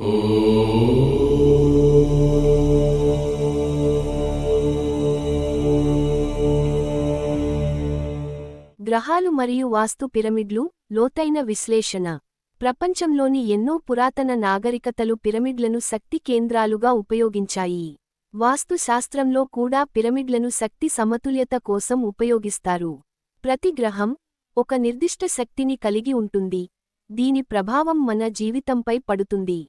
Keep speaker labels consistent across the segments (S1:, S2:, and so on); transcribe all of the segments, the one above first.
S1: గ్రహాలు మరియు వాస్తు పిరమిడ్లు లోతైన విశ్లేషణ. ప్రపంచంలోని ఎన్నో పురాతన నాగరికతలు పిరమిడ్లను శక్తి కేంద్రాలుగా ఉపయోగించాయి. వాస్తు శాస్త్రంలో కూడా పిరమిడ్లను శక్తి సమతుల్యత కోసం ఉపయోగిస్తారు. ప్రతి గ్రహం ఒక నిర్దిష్ట శక్తిని కలిగి ఉంటుంది. దీని ప్రభావం మన జీవితంపై పడుతుంది.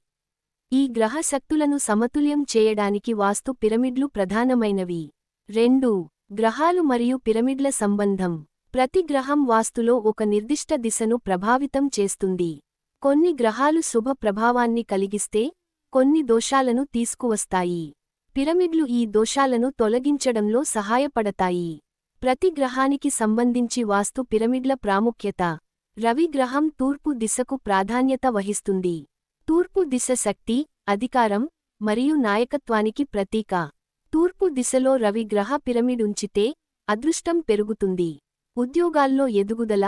S1: ఈ గ్రహ శక్తులను సమతుల్యం చేయడానికి వాస్తు పిరమిడ్లు ప్రధానమైనవి. రెండు గ్రహాలు మరియు పిరమిడ్ల సంబంధం. ప్రతి గ్రహం వాస్తులో ఒక నిర్దిష్ట దిశను ప్రభావితం చేస్తుంది. కొన్ని గ్రహాలు శుభ ప్రభావాన్ని కలిగిస్తే కొన్ని దోషాలను తీసుకువస్తాయి. పిరమిడ్లు ఈ దోషాలను తొలగించడంలో సహాయపడతాయి. ప్రతి గ్రహానికి సంబంధించి వాస్తు పిరమిడ్ల ప్రాముఖ్యత. రవి గ్రహం తూర్పు దిశకు ప్రాధాన్యత వహిస్తుంది. తూర్పు దిశ శక్తి అధికారం మరియు నాయకత్వానికి ప్రతీక. తూర్పు దిశలో రవి గ్రహ పిరమిడ్ ఉంచితే అదృష్టం పెరుగుతుంది. ఉద్యోగాల్లో ఎదుగుదల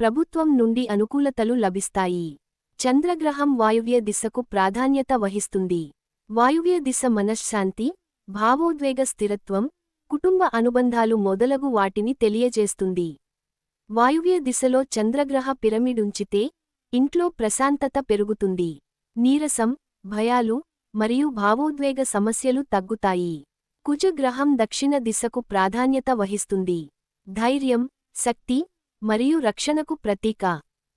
S1: ప్రభుత్వం నుండి అనుకూలతలు లభిస్తాయి. చంద్రగ్రహం వాయువ్య దిశకు ప్రాధాన్యత వహిస్తుంది. వాయువ్య దిశ మనశ్శాంతి భావోద్వేగ స్థిరత్వం కుటుంబ అనుబంధాలు మొదలగు వాటిని తెలియజేస్తుంది. వాయువ్య దిశలో చంద్రగ్రహ పిరమిడ్ ఉంచితే ఇంట్లో ప్రశాంతత పెరుగుతుంది. నీరసం భయాలు మరియు భావోద్వేగ సమస్యలు తగ్గుతాయి. కుజగ్రహం దక్షిణ దిశకు ప్రాధాన్యత వహిస్తుంది. ధైర్యం శక్తి మరియు రక్షణకు ప్రతీక.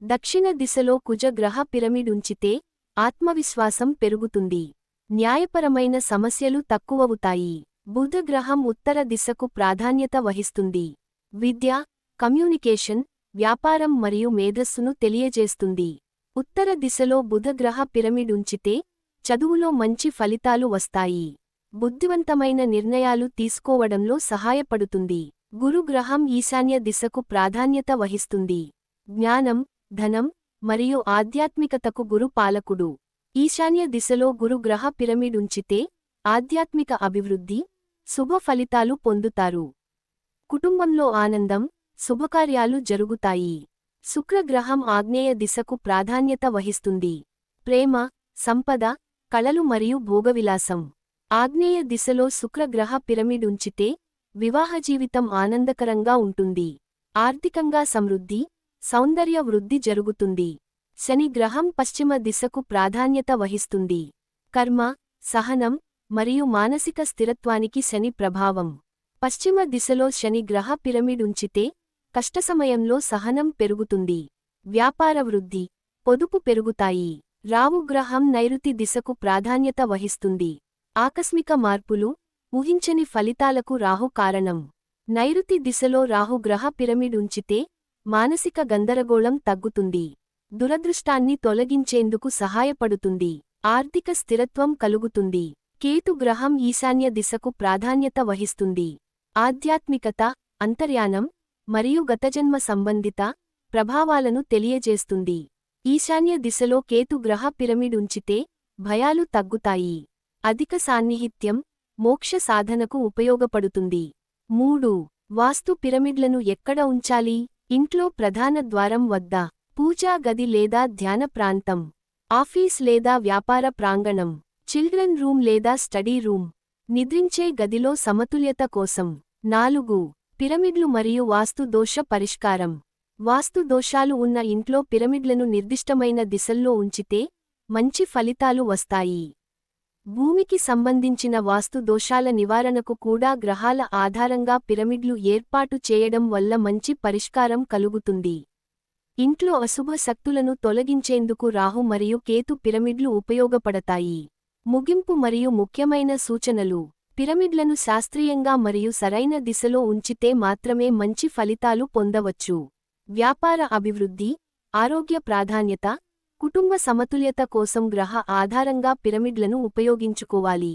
S1: దక్షిణ దిశలో కుజగ్రహ పిరమిడ్ ఉంచితే ఆత్మవిశ్వాసం పెరుగుతుంది. న్యాయపరమైన సమస్యలు తక్కువవుతాయి. బుధగ్రహం ఉత్తర దిశకు ప్రాధాన్యత వహిస్తుంది. విద్య కమ్యూనికేషన్ వ్యాపారం మరియు మేధస్సును తెలియజేస్తుంది. ఉత్తర దిశలో బుధగ్రహ పిరమిడ్ ఉంచితే చదువులో మంచి ఫలితాలు వస్తాయి. బుద్ధివంతమైన నిర్ణయాలు తీసుకోవడంలో సహాయపడుతుంది. గురుగ్రహం ఈశాన్య దిశకు ప్రాధాన్యత వహిస్తుంది. జ్ఞానం ధనం మరియు ఆధ్యాత్మికతకు గురు పాలకుడు. ఈశాన్య దిశలో గురుగ్రహ పిరమిడ్ ఉంచితే ఆధ్యాత్మిక అభివృద్ధి శుభ ఫలితాలు పొందుతారు. కుటుంబంలో ఆనందం శుభకార్యాలు జరుగుతాయి. శుక్రగ్రహం ఆగ్నేయ దిశకు ప్రాధాన్యత వహిస్తుంది. ప్రేమ సంపద కళలు మరియు భోగవిలాసం. ఆగ్నేయ దిశలో శుక్రగ్రహ పిరమిడ్ ఉంచితే వివాహ జీవితం ఆనందకరంగా ఉంటుంది. ఆర్థికంగా సమృద్ధి సౌందర్య వృద్ధి జరుగుతుంది. శని గ్రహం పశ్చిమ దిశకు ప్రాధాన్యత వహిస్తుంది. కర్మ సహనం మరియు మానసిక స్థిరత్వానికి శని ప్రభావం. పశ్చిమ దిశలో శని గ్రహ పిరమిడ్ ఉంచితే కష్టసమయంలో సహనం పెరుగుతుంది. వ్యాపార వృద్ధి పొదుపు పెరుగుతాయి. రావుగ్రహం నైరుతి దిశకు ప్రాధాన్యత వహిస్తుంది. ఆకస్మిక మార్పులు ఊహించని ఫలితాలకు రాహు కారణం. నైరుతి దిశలో రాహు గ్రహ పిరమిడ్ ఉంచితే మానసిక గందరగోళం తగ్గుతుంది. దురదృష్టాన్ని తొలగించేందుకు సహాయపడుతుంది. ఆర్థిక స్థిరత్వం కలుగుతుంది. కేతు గ్రహం ఈశాన్య దిశకు ప్రాధాన్యత వహిస్తుంది. ఆధ్యాత్మికత అంతర్యానం మరియు గతజన్మ సంబంధిత ప్రభావాలను తెలియజేస్తుంది. ఈశాన్య దిశలో కేతు గ్రహ పిరమిడ్ ఉంచితే భయాలు తగ్గుతాయి. అధిక సాన్నిహిత్యం మోక్ష సాధనకు ఉపయోగపడుతుంది. మూడు. వాస్తు పిరమిడ్లను ఎక్కడ ఉంచాలి? ఇంట్లో ప్రధాన ద్వారం వద్ద. పూజా గది లేదా ధ్యాన ప్రాంతం. ఆఫీస్ లేదా వ్యాపార ప్రాంగణం. చిల్డ్రన్ రూమ్ లేదా స్టడీ రూమ్. నిద్రించే గదిలో సమతుల్యత కోసం. నాలుగు. పిరమిడ్లు మరియు వాస్తు దోష పరిష్కారం. వాస్తు దోషాలు ఉన్న ఇంట్లో పిరమిడ్లను నిర్దిష్టమైన దిశల్లో ఉంచితే మంచి ఫలితాలు వస్తాయి. భూమికి సంబంధించిన వాస్తు దోషాల నివారణకు కూడా గ్రహాల ఆధారంగా పిరమిడ్లు ఏర్పాటు చేయడం వల్ల మంచి పరిష్కారం కలుగుతుంది. ఇంట్లో అశుభ శక్తులను తొలగించేందుకు రాహు మరియు కేతు పిరమిడ్లు ఉపయోగపడతాయి. ముగింపు మరియు ముఖ్యమైన సూచనలు. పిరమిడ్లను శాస్త్రీయంగా మరియు సరైన దిశలో ఉంచితే మాత్రమే మంచి ఫలితాలు పొందవచ్చు. వ్యాపార అభివృద్ధి ఆరోగ్య ప్రాధాన్యత కుటుంబ సమతుల్యత కోసం గ్రహ ఆధారంగా పిరమిడ్లను ఉపయోగించుకోవాలి.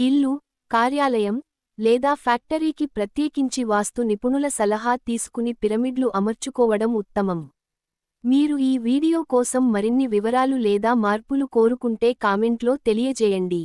S1: ఇల్లు కార్యాలయం లేదా ఫ్యాక్టరీకి ప్రత్యేకించి వాస్తు నిపుణుల సలహా తీసుకుని పిరమిడ్లు అమర్చుకోవడం ఉత్తమం. మీరు ఈ వీడియో కోసం మరిన్ని వివరాలు లేదా మార్పులు కోరుకుంటే కామెంట్లో తెలియజేయండి.